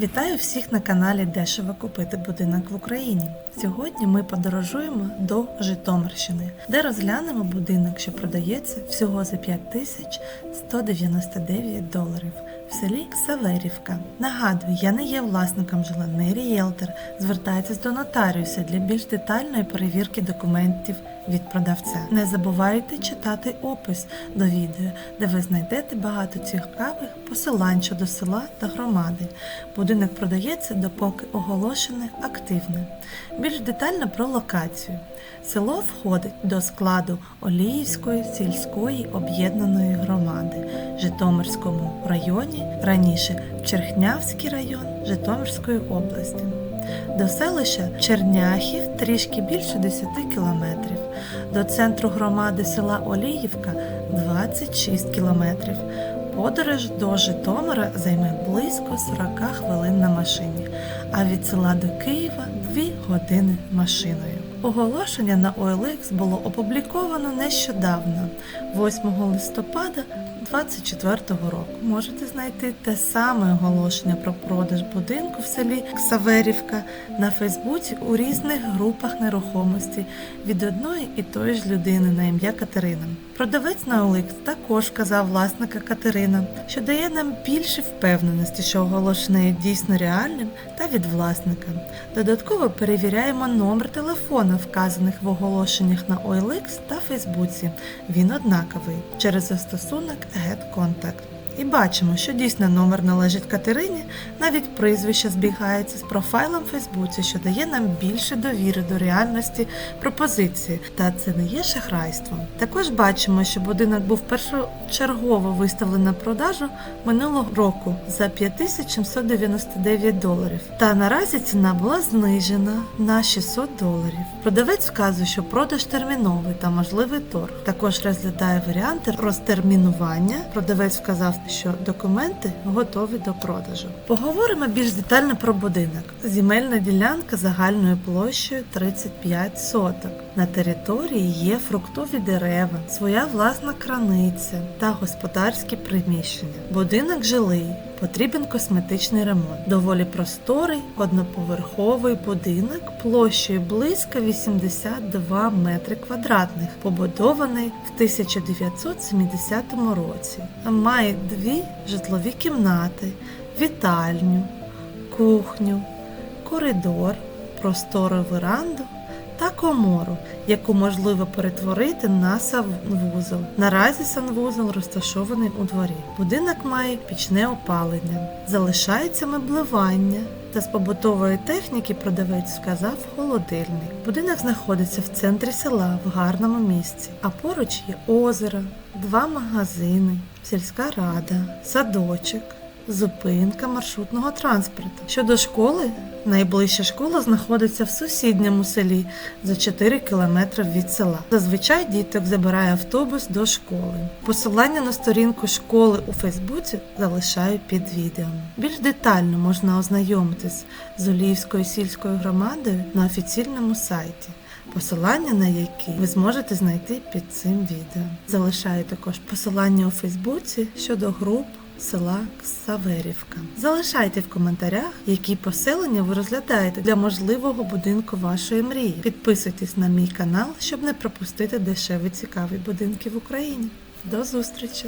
Вітаю всіх на каналі Дешево купити будинок в Україні. Сьогодні ми подорожуємо до Житомирщини, де розглянемо будинок, що продається всього за 5199 доларів в селі Ксаверівка. Нагадую, я не є власником жила, не рієлтор. Звертайтесь до нотаріуса для більш детальної перевірки документів від продавця. Не забувайте читати опис до відео, де ви знайдете багато цікавих посилань щодо села та громади. Будинок продається, допоки оголошене активне. Більш детально про локацію. Село входить до складу Оліївської сільської об'єднаної громади Житомирському районі, раніше Черхнявський район Житомирської області. До селища Черняхів трішки більше 10 кілометрів. До центру громади села Оліївка 26 кілометрів. Подорож до Житомира займе близько 40 хвилин на машині, а від села до Києва 2 години машиною. Оголошення на OLX було опубліковано нещодавно, 8 листопада 2024 року. Можете знайти те саме оголошення про продаж будинку в селі Ксаверівка на Фейсбуці у різних групах нерухомості від одної і тої ж людини на ім'я Катерина. Продавець на OLX також казав власника Катерина, що дає нам більше впевненості, що оголошення є дійсно реальним та від власника. Додатково перевіряємо номер телефона, вказаних в оголошеннях на OLX та Фейсбуці. Він однаковий через застосунок Get Contact. І бачимо, що дійсно номер належить Катерині, навіть прізвище збігається з профайлом в Фейсбуці, що дає нам більше довіри до реальності пропозиції, та це не є шахрайством. Також бачимо, що будинок був першочергово виставлений на продажу минулого року за 5799 доларів. Та наразі ціна була знижена на 600 доларів. Продавець вказує, що продаж терміновий та можливий торг. Також розглядає варіанти розтермінування. Продавець вказав, що документи готові до продажу. Поговоримо більш детально про будинок. Земельна ділянка загальною площею 35 соток. На території є фруктові дерева, своя власна краниця та господарські приміщення. Будинок жилий. Потрібен косметичний ремонт. Доволі просторий одноповерховий будинок площею близько 82 метри квадратних, побудований в 1970 році. Має дві житлові кімнати, вітальню, кухню, коридор, простору веранду та комору, яку можливо перетворити на санвузол. Наразі санвузол розташований у дворі. Будинок має пічне опалення, залишається меблювання. Та з побутової техніки продавець сказав холодильник. Будинок знаходиться в центрі села в гарному місці, а поруч є озеро, два магазини, сільська рада, садочок, зупинка маршрутного транспорту. Щодо школи, найближча школа знаходиться в сусідньому селі за 4 кілометри від села. Зазвичай діток забирає автобус до школи. Посилання на сторінку школи у Фейсбуці залишаю під відео. Більш детально можна ознайомитись з Оліївською сільською громадою на офіційному сайті. Посилання на які ви зможете знайти під цим відео. Залишаю також посилання у Фейсбуці щодо груп села Ксаверівка. Залишайте в коментарях, які поселення ви розглядаєте для можливого будинку вашої мрії. Підписуйтесь на мій канал, щоб не пропустити дешеві цікаві будинки в Україні. До зустрічі!